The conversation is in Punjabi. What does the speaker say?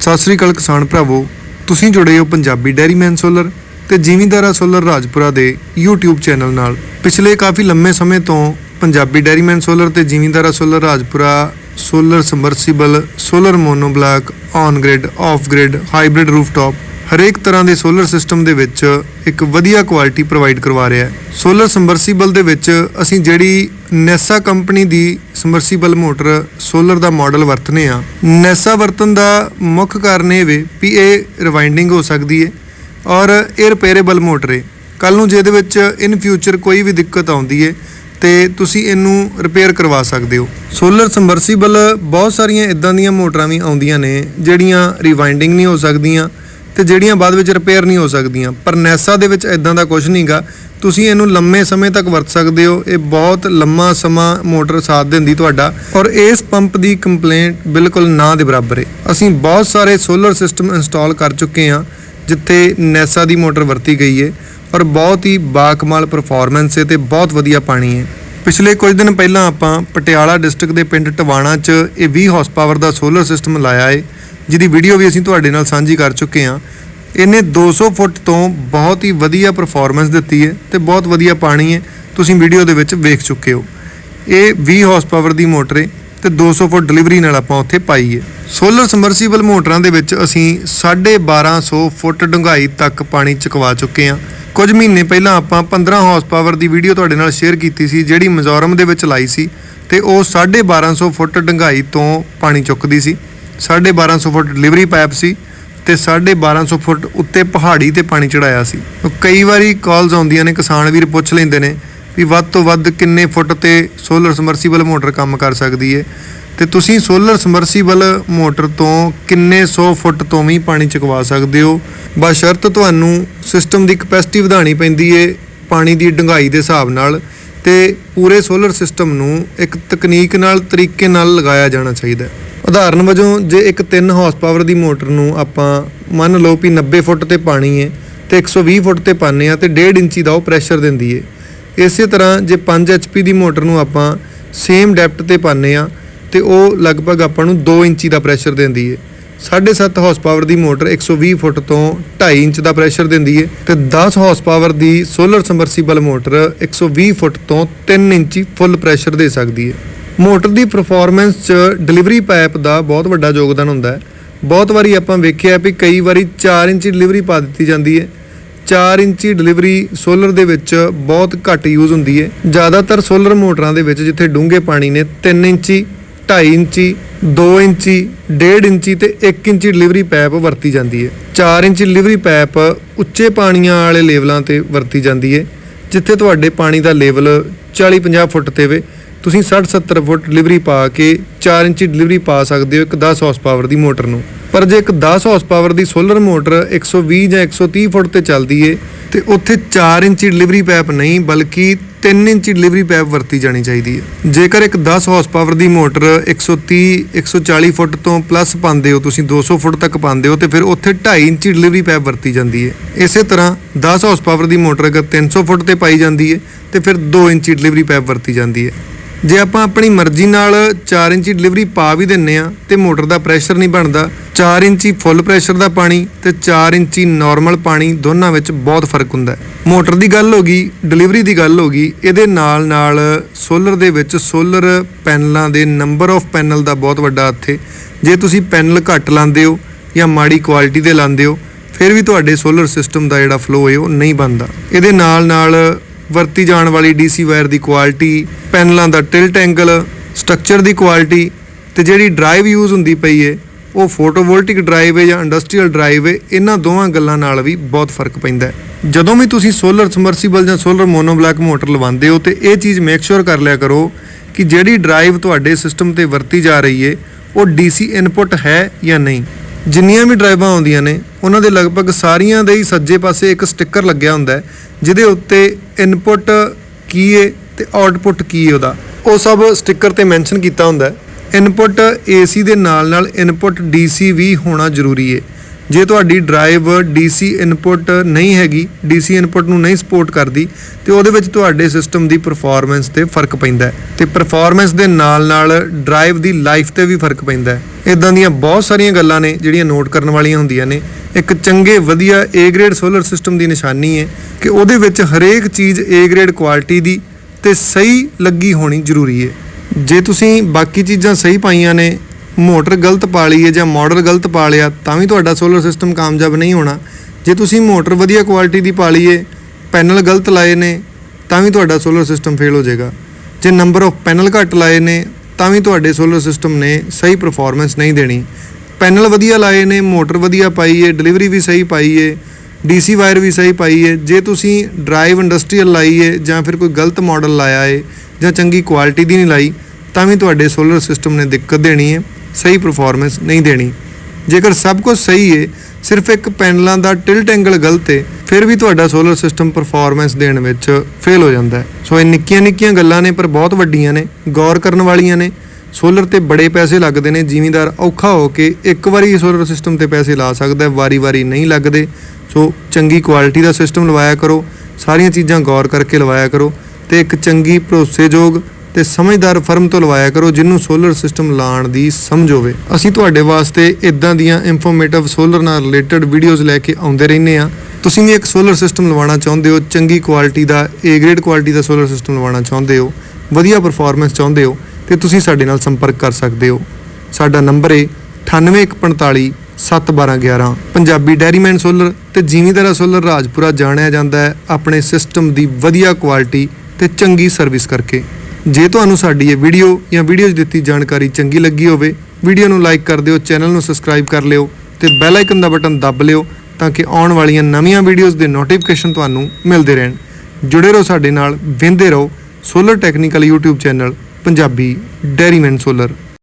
ਸਤਿ ਸ੍ਰੀ ਅਕਾਲ ਕਿਸਾਨ ਭਰਾਵੋ, ਤੁਸੀਂ ਜੁੜੇ ਹੋ ਪੰਜਾਬੀ ਡੈਰੀਮੈਨ ਸੋਲਰ ਤੇ ਜ਼ਿਮੀਂਦਾਰਾ ਸੋਲਰ ਰਾਜਪੁਰਾ ਦੇ YouTube ਚੈਨਲ ਨਾਲ। ਪਿਛਲੇ ਕਾਫੀ ਲੰਮੇ ਸਮੇਂ ਤੋਂ ਪੰਜਾਬੀ ਡੈਰੀਮੈਨ ਸੋਲਰ ਤੇ Zimindara solar Rajpura solar submersible solar monoblock on grid off grid hybrid rooftop ਹਰੇਕ ਤਰ੍ਹਾਂ ਦੇ ਸੋਲਰ ਸਿਸਟਮ ਦੇ ਵਿੱਚ ਇੱਕ ਵਧੀਆ ਕੁਆਲਿਟੀ ਪ੍ਰੋਵਾਈਡ ਕਰਵਾ ਰਿਹਾ ਹੈ। ਸੋਲਰ ਸਮਰਸੀਬਲ ਦੇ ਵਿੱਚ ਅਸੀਂ ਜਿਹੜੀ ਨੈਸਾ ਕੰਪਨੀ ਦੀ ਸਮਰਸੀਬਲ ਮੋਟਰ ਸੋਲਰ ਦਾ ਮਾਡਲ ਵਰਤਨੇ ਆ ਨੈਸਾ ਵਰਤਨ ਦਾ ਮੁੱਖ ਕਾਰਨ ਇਹ ਵੇ ਵੀ ਇਹ ਰਿਵਾਈਂਡਿੰਗ ਹੋ ਸਕਦੀ ਹੈ ਔਰ ਇਹ ਰਿਪੇਅਰੇਬਲ ਮੋਟਰ ਹੈ ਕੱਲ ਨੂੰ ਜਿਹਦੇ ਵਿੱਚ ਇਨ ਫਿਊਚਰ ਕੋਈ ਵੀ ਦਿੱਕਤ ਆਉਂਦੀ ਹੈ ਤੇ ਤੁਸੀਂ ਇਹਨੂੰ ਰਿਪੇਅਰ ਕਰਵਾ ਸਕਦੇ ਹੋ। ਸੋਲਰ ਸਮਰਸੀਬਲ ਬਹੁਤ ਸਾਰੀਆਂ ਇਦਾਂ ਦੀਆਂ ਮੋਟਰਾਂ ਵੀ ਆਉਂਦੀਆਂ ਨੇ ਜਿਹੜੀਆਂ ਰਿਵਾਈਂਡਿੰਗ ਨਹੀਂ ਹੋ ਸਕਦੀਆਂ ਤੇ ਜਿਹੜੀਆਂ ਬਾਅਦ ਵਿੱਚ ਰਿਪੇਅਰ ਨਹੀਂ ਹੋ ਸਕਦੀਆਂ। ਪਰ ਨੈਸਾ ਦੇ ਵਿੱਚ ਇਦਾਂ ਦਾ ਕੁਝ ਨਹੀਂਗਾ। ਤੁਸੀਂ ਇਹਨੂੰ ਲੰਮੇ ਸਮੇਂ ਤੱਕ ਵਰਤ ਸਕਦੇ ਹੋ। ਇਹ ਬਹੁਤ ਲੰਮਾ ਸਮਾਂ ਮੋਟਰ ਸਾਥ ਦਿੰਦੀ ਤੁਹਾਡਾ। ਔਰ ਇਸ ਪੰਪ ਦੀ ਕੰਪਲੇਂਟ ਬਿਲਕੁਲ ਨਾ ਦੇ ਬਰਾਬਰ ਹੈ ਅਸੀਂ ਬਹੁਤ ਸਾਰੇ ਸੋਲਰ ਸਿਸਟਮ ਇੰਸਟਾਲ ਕਰ ਚੁੱਕੇ ਹਾਂ, ਜਿੱਥੇ ਨੈਸਾ ਦੀ ਮੋਟਰ ਵਰਤੀ ਗਈ ਹੈ ਔਰ ਬਹੁਤ ਹੀ ਬਾਕਮਾਲ ਪਰਫਾਰਮੈਂਸ ਹੈ ਤੇ ਬਹੁਤ ਵਧੀਆ ਪਾਣੀ ਹੈ ਪਿਛਲੇ ਕੁਝ ਦਿਨ ਪਹਿਲਾਂ ਆਪਾਂ ਪਟਿਆਲਾ ਡਿਸਟ੍ਰਿਕਟ ਦੇ ਪਿੰਡ ਟਵਾਣਾ 'ਚ ਇਹ 20 ਹਾਰਸ ਪਾਵਰ ਦਾ ਸੋਲਰ ਸਿਸਟਮ ਲਾਇਆ ਹੈ ਜਿਹਦੀ ਵੀਡੀਓ ਵੀ ਅਸੀਂ ਤੁਹਾਡੇ ਨਾਲ ਸਾਂਝੀ ਕਰ ਚੁੱਕੇ ਹਾਂ, ਇਹਨੇ 200 ਫੁੱਟ ਤੋਂ ਬਹੁਤ ਹੀ ਵਧੀਆ ਪਰਫਾਰਮੈਂਸ ਦਿੱਤੀ ਹੈ ਤੇ ਬਹੁਤ ਵਧੀਆ ਪਾਣੀ ਹੈ, ਤੁਸੀਂ ਵੀਡੀਓ ਦੇ ਵਿੱਚ ਵੇਖ ਚੁੱਕੇ ਹੋ। ਇਹ 20 ਹਾਰਸ ਪਾਵਰ ਦੀ ਮੋਟਰ ਹੈ ਤੇ 200 ਫੁੱਟ ਡਿਲੀਵਰੀ ਨਾਲ ਆਪਾਂ ਉੱਥੇ ਪਾਈ ਹੈ। ਸੋਲਰ ਸਮਰਸੀਬਲ ਮੋਟਰਾਂ ਦੇ ਵਿੱਚ ਅਸੀਂ 1250 ਫੁੱਟ ਡੂੰਘਾਈ ਤੱਕ ਪਾਣੀ ਚੁਕਵਾ ਚੁੱਕੇ ਹਾਂ। ਕੁਝ ਮਹੀਨੇ ਪਹਿਲਾਂ ਆਪਾਂ 15 ਹਾਰਸ ਪਾਵਰ ਦੀ ਵੀਡੀਓ ਤੁਹਾਡੇ ਨਾਲ ਸ਼ੇਅਰ ਕੀਤੀ ਸੀ, ਜਿਹੜੀ ਮਿਜ਼ੋਰਮ ਦੇ ਵਿੱਚ ਲਾਈ ਸੀ ਤੇ ਉਹ 1250 ਫੁੱਟ ਡੂੰਘਾਈ ਤੋਂ ਪਾਣੀ ਚੁੱਕਦੀ ਸੀ। 1250 ਫੁੱਟ ਡਿਲੀਵਰੀ ਪਾਈਪ ਸੀ ਤੇ 1250 ਫੁੱਟ ਉੱਤੇ ਪਹਾੜੀ ਤੇ ਪਾਣੀ ਚੜਾਇਆ ਸੀ। ਕਈ ਵਾਰੀ ਕਾਲਸ ਆਉਂਦੀਆਂ ਨੇ, ਕਿਸਾਨ ਵੀਰ ਪੁੱਛ ਲੈਂਦੇ ਨੇ ਵੀ ਵੱਧ ਤੋਂ ਵੱਧ ਕਿੰਨੇ ਫੁੱਟ ਤੇ ਸੋਲਰ ਸਮਰਸੀਬਲ ਮੋਟਰ ਕੰਮ ਕਰ ਸਕਦੀ ਹੈ ਤੇ ਤੁਸੀਂ ਸੋਲਰ ਸਮਰਸੀਬਲ ਮੋਟਰ ਤੋਂ ਕਿੰਨੇ 100 ਫੁੱਟ ਤੋਂ ਵੀ ਪਾਣੀ ਚੁਕਵਾ ਸਕਦੇ ਹੋ? ਬਸ਼ਰਤ ਤੁਹਾਨੂੰ ਸਿਸਟਮ ਦੀ ਕਪੈਸਿਟੀ ਵਧਾਣੀ ਪੈਂਦੀ ਹੈ ਪਾਣੀ ਦੀ ਡੂੰਘਾਈ ਦੇ ਹਿਸਾਬ ਨਾਲ ਤੇ ਪੂਰੇ ਸੋਲਰ ਸਿਸਟਮ ਨੂੰ ਇੱਕ ਤਕਨੀਕ ਨਾਲ, ਤਰੀਕੇ ਨਾਲ ਲਗਾਇਆ ਜਾਣਾ ਚਾਹੀਦਾ। ਹੈ ਉਦਾਹਰਨ ਵਜੋਂ, ਜੇ ਇੱਕ 3 ਹਾਰਸ ਪਾਵਰ ਦੀ ਮੋਟਰ ਨੂੰ ਆਪਾਂ ਮੰਨ ਲਓ ਵੀ 90 ਫੁੱਟ ਤੇ ਪਾਣੀ ਹੈ ਤੇ 120 ਫੁੱਟ ਤੇ ਪਾਣੇ ਆ ਤੇ 1.5 ਇੰਚੀ ਦਾ ਉਹ ਪ੍ਰੈਸ਼ਰ ਦਿੰਦੀ ਹੈ ਇਸੇ ਤਰ੍ਹਾਂ ਜੇ 5 HP ਦੀ ਮੋਟਰ ਨੂੰ ਆਪਾਂ ਸੇਮ ਡੈਪਥ ਤੇ ਪਾਣੇ ਆ ਤੇ ਉਹ ਲਗਭਗ ਆਪਾਂ ਨੂੰ 2 ਇੰਚੀ ਦਾ ਪ੍ਰੈਸ਼ਰ ਦਿੰਦੀ ਹੈ 7.5 ਹਾਰਸ ਪਾਵਰ ਦੀ ਮੋਟਰ 120 ਫੁੱਟ ਤੋਂ 2.5 ਇੰਚ ਦਾ ਪ੍ਰੈਸ਼ਰ ਦਿੰਦੀ ਹੈ ਤੇ 10 ਹਾਰਸ ਪਾਵਰ ਦੀ ਸੋਲਰ ਸਮਰਸੀਬਲ ਮੋਟਰ 120 ਫੁੱਟ ਤੋਂ 3 ਇੰਚੀ ਫੁੱਲ ਪ੍ਰੈਸ਼ਰ ਦੇ ਸਕਦੀ ਹੈ ਮੋਟਰ ਦੀ ਪਰਫਾਰਮੈਂਸ 'ਚ ਡਿਲੀਵਰੀ ਪਾਈਪ ਦਾ ਬਹੁਤ ਵੱਡਾ ਯੋਗਦਾਨ ਹੁੰਦਾ ਹੈ। ਬਹੁਤ ਵਾਰੀ ਆਪਾਂ ਵੇਖਿਆ ਵੀ ਕਈ ਵਾਰੀ 4 ਇੰਚੀ ਡਿਲੀਵਰੀ ਪਾ ਦਿੱਤੀ ਜਾਂਦੀ ਹੈ। 4 ਇੰਚੀ ਡਿਲੀਵਰੀ ਸੋਲਰ ਦੇ ਵਿੱਚ ਬਹੁਤ ਘੱਟ ਯੂਜ਼ ਹੁੰਦੀ ਹੈ। ਜ਼ਿਆਦਾਤਰ ਸੋਲਰ ਮੋਟਰਾਂ ਦੇ ਵਿੱਚ ਜਿੱਥੇ ਡੂੰਘੇ ਪਾਣੀ ਨੇ 3 ਇੰਚੀ 2.5 ਇੰਚੀ 2 ਇੰਚੀ 1.5 ਇੰਚੀ ਤੇ 1 ਇੰਚੀ ਡਿਲੀਵਰੀ ਪਾਈਪ ਵਰਤੀ ਜਾਂਦੀ ਹੈ। 4 ਇੰਚੀ ਡਿਲੀਵਰੀ ਪਾਈਪ ਉੱਚੇ ਪਾਣੀਆਂ ਵਾਲੇ ਲੈਵਲਾਂ ਤੇ ਵਰਤੀ ਜਾਂਦੀ ਹੈ, ਜਿੱਥੇ ਤੁਹਾਡੇ ਪਾਣੀ ਦਾ ਲੈਵਲ 40-50 ਫੁੱਟ ਤੇ ਵੇ ਤੁਸੀਂ 60-70 ਫੁੱਟ ਡਿਲੀਵਰੀ ਪਾ ਕੇ 4 ਇੰਚੀ ਡਿਲੀਵਰੀ ਪਾ ਸਕਦੇ ਹੋ ਇੱਕ 10 ਹਾਰਸ ਪਾਵਰ ਦੀ ਮੋਟਰ ਨੂੰ। ਪਰ ਜੇ ਇੱਕ 10 ਹਾਰਸ ਪਾਵਰ ਦੀ ਸੋਲਰ ਮੋਟਰ 120 ਜਾਂ 130 ਫੁੱਟ ਤੇ ਚੱਲਦੀ ਏ, ਤੇ ਉੱਥੇ 4 ਇੰਚੀ ਡਿਲੀਵਰੀ ਪੈਪ ਨਹੀਂ, ਬਲਕਿ 3 ਇੰਚੀ ਡਿਲੀਵਰੀ ਪੈਪ ਵਰਤੀ ਜਾਣੀ ਚਾਹੀਦੀ ਹੈ ਜੇਕਰ ਇੱਕ 10 ਹਾਰਸ ਪਾਵਰ ਦੀ ਮੋਟਰ 130 140 ਫੁੱਟ ਤੋਂ ਪਲੱਸ ਪਾਉਂਦੇ ਹੋ, ਤੁਸੀਂ 200 ਫੁੱਟ ਤੱਕ ਪਾਉਂਦੇ ਹੋ, ਤੇ ਫਿਰ ਉੱਥੇ 2.5 ਇੰਚੀ ਡਿਲੀਵਰੀ ਪੈਪ ਵਰਤੀ ਜਾਂਦੀ ਹੈ ਇਸੇ ਤਰ੍ਹਾਂ 10 ਹਾਰਸ ਪਾਵਰ ਦੀ ਮੋਟਰ ਅਗਰ 300 ਫੁੱਟ ਤੇ ਪਾਈ ਜਾਂਦੀ ਹੈ ਤੇ ਫਿਰ 2 ਇੰਚੀ ਡਿਲੀਵਰੀ ਪੈਪ ਵਰਤੀ ਜਾਂਦੀ ਹੈ ਜੇ ਆਪਾਂ ਆਪਣੀ ਮਰਜ਼ੀ ਨਾਲ 4 ਇੰਚੀ ਡਿਲੀਵਰੀ ਪਾ ਵੀ ਦਿੰਨੇ ਆ ਤੇ ਮੋਟਰ ਦਾ ਪ੍ਰੈਸ਼ਰ ਨਹੀਂ ਬਣਦਾ। 4 ਇੰਚੀ ਫੁੱਲ ਪ੍ਰੈਸ਼ਰ ਦਾ ਪਾਣੀ ਤੇ 4 ਇੰਚੀ ਨਾਰਮਲ ਪਾਣੀ ਦੋਨਾਂ ਵਿੱਚ ਬਹੁਤ ਫ਼ਰਕ ਹੁੰਦਾ ਹੈ। ਮੋਟਰ ਦੀ ਗੱਲ ਹੋ ਗਈ ਡਿਲੀਵਰੀ ਦੀ ਗੱਲ ਹੋ ਗਈ, ਇਹਦੇ ਨਾਲ ਨਾਲ ਸੋਲਰ ਦੇ ਵਿੱਚ ਸੋਲਰ ਪੈਨਲਾਂ ਦੇ ਨੰਬਰ ਆਫ ਪੈਨਲ ਦਾ ਬਹੁਤ ਵੱਡਾ ਹੱਥ ਹੈ। ਜੇ ਤੁਸੀਂ ਪੈਨਲ ਘੱਟ ਲਾਉਂਦੇ ਹੋ ਜਾਂ ਮਾੜੀ ਕੁਆਲਿਟੀ ਦੇ ਲਾਉਂਦੇ ਹੋ, ਫਿਰ ਵੀ ਤੁਹਾਡੇ ਸੋਲਰ ਸਿਸਟਮ ਦਾ ਜਿਹੜਾ ਫਲੋ ਹੈ, ਉਹ ਨਹੀਂ ਬਣਦਾ। ਇਹਦੇ ਨਾਲ ਨਾਲ ਵਰਤੀ ਜਾਣ ਵਾਲੀ ਡੀਸੀ ਵਾਇਰ ਦੀ ਕੁਆਲਿਟੀ, ਪੈਨਲਾਂ ਦਾ ਟਿਲਟ ਐਂਗਲ, ਸਟਰਕਚਰ ਦੀ ਕੁਆਲਿਟੀ ਤੇ ਜਿਹੜੀ ਡਰਾਈਵ ਯੂਜ਼ ਹੁੰਦੀ ਪਈ ਏ, ਉਹ ਫੋਟੋਵੋਲਟਿਕ ਡਰਾਈਵ ਹੈ ਜਾਂ ਇੰਡਸਟਰੀਅਲ ਡਰਾਈਵ ਹੈ ਇਹਨਾਂ ਦੋਵਾਂ ਗੱਲਾਂ ਨਾਲ ਵੀ ਬਹੁਤ ਫ਼ਰਕ ਪੈਂਦਾ ਹੈ। ਜਦੋਂ ਵੀ ਤੁਸੀਂ ਸੋਲਰ ਸਮਰਸੀਬਲ ਜਾਂ ਸੋਲਰ ਮੋਨੋਬਲੈਕ ਮੋਟਰ ਲਵਾਉਂਦੇ ਹੋ ਤੇ ਇਹ ਚੀਜ਼ ਮੇਕ ਸ਼ੋਰ ਕਰ ਲਿਆ ਕਰੋ ਕਿ ਜਿਹੜੀ ਡਰਾਈਵ ਤੁਹਾਡੇ ਸਿਸਟਮ ਤੇ ਵਰਤੀ ਜਾ ਰਹੀ ਏ, ਉਹ ਡੀਸੀ ਇਨਪੁਟ ਹੈ ਜਾਂ ਨਹੀਂ। ਜਿੰਨੀਆਂ ਵੀ ਡਰਾਈਵਾਂ ਆਉਂਦੀਆਂ ਨੇ, ਉਹਨਾਂ ਦੇ ਲਗਭਗ ਸਾਰੀਆਂ ਦੇ ਹੀ ਸੱਜੇ ਪਾਸੇ ਇੱਕ ਸਟicker ਲੱਗਿਆ ਹੁੰਦਾ ਹੈ, ਜਿਹਦੇ ਉੱਤੇ ਇਨਪੁਟ ਕੀ ਹੈ ਤੇ ਆਉਟਪੁੱਟ ਕੀ ਹੈ ਉਹਦਾ। ਉਹ ਸਭ ਸਟicker ਤੇ ਮੈਂਸ਼ਨ ਕੀਤਾ ਹੁੰਦਾ ਹੈ। ਇਨਪੁੱਟ AC ਦੇ ਨਾਲ ਨਾਲ ਇਨਪੁੱਟ DC ਵੀ ਹੋਣਾ ਜ਼ਰੂਰੀ ਹੈ। ਜੇ ਤੁਹਾਡੀ ਡਰਾਈਵ DC ਇਨਪੁਟ ਨਹੀਂ ਹੈਗੀ DC ਇਨਪੁਟ ਨੂੰ ਨਹੀਂ ਸਪੋਰਟ ਕਰਦੀ, ਤੇ ਉਹਦੇ ਵਿੱਚ ਤੁਹਾਡੇ ਸਿਸਟਮ ਦੀ ਪਰਫਾਰਮੈਂਸ ਤੇ ਫ਼ਰਕ ਪੈਂਦਾ ਹੈ। ਤੇ ਪਰਫਾਰਮੈਂਸ ਦੇ ਨਾਲ-ਨਾਲ ਡਰਾਈਵ ਦੀ ਲਾਈਫ ਤੇ ਵੀ ਫ਼ਰਕ ਪੈਂਦਾ ਹੈ। ਇਦਾਂ ਦੀਆਂ ਬਹੁਤ ਸਾਰੀਆਂ ਗੱਲਾਂ ਨੇ ਜਿਹੜੀਆਂ ਨੋਟ ਕਰਨ ਵਾਲੀਆਂ ਹੁੰਦੀਆਂ ਨੇ। ਇੱਕ ਚੰਗੇ ਵਧੀਆ A ਗ੍ਰੇਡ ਸੋਲਰ ਸਿਸਟਮ ਦੀ ਨਿਸ਼ਾਨੀ ਹੈ ਕਿ ਉਹਦੇ ਵਿੱਚ ਹਰੇਕ ਚੀਜ਼ A ਗ੍ਰੇਡ ਕੁਆਲਿਟੀ ਦੀ ਤੇ ਸਹੀ ਲੱਗੀ ਹੋਣੀ ਜ਼ਰੂਰੀ ਹੈ। ਜੇ ਤੁਸੀਂ ਬਾਕੀ ਚੀਜ਼ਾਂ ਸਹੀ ਪਾਈਆਂ ਨੇ ਮੋਟਰ ਗਲਤ ਪਾ ਲਈ ਹੈ ਜਾਂ ਮਾਡਲ ਗਲਤ ਪਾ ਲਿਆ, ਤਾਂ ਵੀ ਤੁਹਾਡਾ ਸੋਲਰ ਸਿਸਟਮ ਕਾਮਯਾਬ ਨਹੀਂ ਹੋਣਾ। ਜੇ ਤੁਸੀਂ ਮੋਟਰ ਵਧੀਆ ਕੁਆਲਿਟੀ ਦੀ ਪਾ ਲਈਏ ਪੈਨਲ ਗਲਤ ਲਾਏ ਨੇ, ਤਾਂ ਵੀ ਤੁਹਾਡਾ ਸੋਲਰ ਸਿਸਟਮ ਫੇਲ ਹੋ ਜਾਏਗਾ। ਜੇ ਨੰਬਰ ਆਫ ਪੈਨਲ ਘੱਟ ਲਾਏ ਨੇ, ਤਾਂ ਵੀ ਤੁਹਾਡੇ ਸੋਲਰ ਸਿਸਟਮ ਨੇ ਸਹੀ ਪਰਫਾਰਮੈਂਸ ਨਹੀਂ ਦੇਣੀ। ਪੈਨਲ ਵਧੀਆ ਲਾਏ ਨੇ, ਮੋਟਰ ਵਧੀਆ ਪਾਈ ਹੈ ਡਿਲੀਵਰੀ ਵੀ ਸਹੀ ਪਾਈ ਹੈ ਡੀਸੀ ਵਾਇਰ ਵੀ ਸਹੀ ਪਾਈ ਹੈ ਜੇ ਤੁਸੀਂ ਡਰਾਈਵ ਇੰਡਸਟਰੀਅਲ ਲਾਈ ਹੈ ਜਾਂ ਫਿਰ ਕੋਈ ਗਲਤ ਮਾਡਲ ਲਾਇਆ ਹੈ ਜਾਂ ਚੰਗੀ ਕੁਆਲਿਟੀ ਦੀ ਨਹੀਂ ਲਾਈ, ਤਾਂ ਵੀ ਤੁਹਾਡੇ ਸੋਲਰ ਸਿਸਟਮ ਨੇ ਦਿੱਕਤ ਦੇਣੀ ਹੈ ਸਹੀ ਪਰਫਾਰਮੈਂਸ ਨਹੀਂ ਦੇਣੀ। ਜੇਕਰ ਸਭ ਕੁਝ ਸਹੀ ਹੈ ਸਿਰਫ ਇੱਕ ਪੈਨਲਾਂ ਦਾ ਟਿਲਟ ਐਂਗਲ ਗਲਤ ਏ, ਫਿਰ ਵੀ ਤੁਹਾਡਾ ਸੋਲਰ ਸਿਸਟਮ ਪਰਫਾਰਮੈਂਸ ਦੇਣ ਵਿੱਚ ਫੇਲ ਹੋ ਜਾਂਦਾ ਹੈ। ਸੋ ਇਹ ਨਿੱਕੀਆਂ ਨਿੱਕੀਆਂ ਗੱਲਾਂ ਨੇ, ਪਰ ਬਹੁਤ ਵੱਡੀਆਂ ਨੇ, ਗੌਰ ਕਰਨ ਵਾਲੀਆਂ ਨੇ। ਸੋਲਰ ਤੇ ਬੜੇ ਪੈਸੇ ਲੱਗਦੇ ਨੇ, ਜ਼ਿਮੀਂਦਾਰ ਔਖਾ ਹੋ ਕੇ ਇੱਕ ਵਾਰੀ ਸੋਲਰ ਸਿਸਟਮ ਤੇ ਪੈਸੇ ਲਾ ਸਕਦਾ ਹੈ ਵਾਰੀ-ਵਾਰੀ ਨਹੀਂ ਲੱਗਦੇ। ਸੋ ਚੰਗੀ ਕੁਆਲਿਟੀ ਦਾ ਸਿਸਟਮ ਲਵਾਇਆ ਕਰੋ, ਸਾਰੀਆਂ ਚੀਜ਼ਾਂ ਗੌਰ ਕਰਕੇ ਲਵਾਇਆ ਕਰੋ ਤੇ ਇੱਕ ਚੰਗੀ ਭਰੋਸੇਯੋਗ ਤੇ ਸਮਝਦਾਰ ਫਰਮ ਤੋਂ ਲਵਾਇਆ ਕਰੋ ਜਿਹਨੂੰ ਸੋਲਰ ਸਿਸਟਮ ਲਾਉਣ ਦੀ ਸਮਝ ਹੋਵੇ। ਅਸੀਂ ਤੁਹਾਡੇ ਵਾਸਤੇ ਇਦਾਂ ਦੀਆਂ ਇਨਫੋਰਮੇਟਿਵ ਸੋਲਰ ਨਾਲ ਰਿਲੇਟਡ ਵੀਡੀਓਜ਼ ਲੈ ਕੇ ਆਉਂਦੇ ਰਹਿੰਦੇ ਆ ਤੁਸੀਂ ਵੀ ਇੱਕ ਸੋਲਰ ਸਿਸਟਮ ਲਵਾਉਣਾ ਚਾਹੁੰਦੇ ਹੋ, ਚੰਗੀ ਕੁਆਲਿਟੀ ਦਾ ਏ ਗ੍ਰੇਡ ਕੁਆਲਿਟੀ ਦਾ ਸੋਲਰ ਸਿਸਟਮ ਲਵਾਉਣਾ ਚਾਹੁੰਦੇ ਹੋ, ਵਧੀਆ ਪਰਫਾਰਮੈਂਸ ਚਾਹੁੰਦੇ ਹੋ, ਤੇ ਤੁਸੀਂ ਸਾਡੇ ਨਾਲ ਸੰਪਰਕ ਕਰ ਸਕਦੇ ਹੋ। ਸਾਡਾ ਨੰਬਰ ਹੈ 9815 71211 ਪੰਜਾਬੀ ਡੈਰੀਮੈਨ ਸੋਲਰ ਤੇ ਜੀਵੀਦਾਰਾ ਸੋਲਰ ਰਾਜਪੁਰਾ ਜਾਣਿਆ ਜਾਂਦਾ ਹੈ ਆਪਣੇ ਸਿਸਟਮ ਦੀ ਵਧੀਆ ਕੁਆਲਿਟੀ ਤੇ ਚੰਗੀ ਸਰਵਿਸ ਕਰਕੇ। ਜੇ ਤੁਹਾਨੂੰ ਸਾਡੀ ਇਹ ਵੀਡੀਓ ਜਾਂ ਵੀਡੀਓਜ਼ ਦਿੱਤੀ ਜਾਣਕਾਰੀ ਚੰਗੀ ਲੱਗੀ ਹੋਵੇ, ਵੀਡੀਓ ਨੂੰ ਲਾਈਕ ਕਰ ਦਿਓ, ਚੈਨਲ ਨੂੰ ਸਬਸਕ੍ਰਾਈਬ ਕਰ ਲਿਓ ਤੇ ਬੈਲ ਆਈਕਨ ਦਾ ਬਟਨ ਦੱਬ ਲਿਓ ਤਾਂ ਕਿ ਆਉਣ ਵਾਲੀਆਂ ਨਵੀਆਂ ਵੀਡੀਓਜ਼ ਦੇ ਨੋਟੀਫਿਕੇਸ਼ਨ ਤੁਹਾਨੂੰ ਮਿਲਦੇ ਰਹਿਣ। ਜੁੜੇ ਰਹੋ ਸਾਡੇ ਨਾਲ, ਵਿੰਦੇ ਰਹੋ solar technical YouTube channel, Punjabi dairyman solar.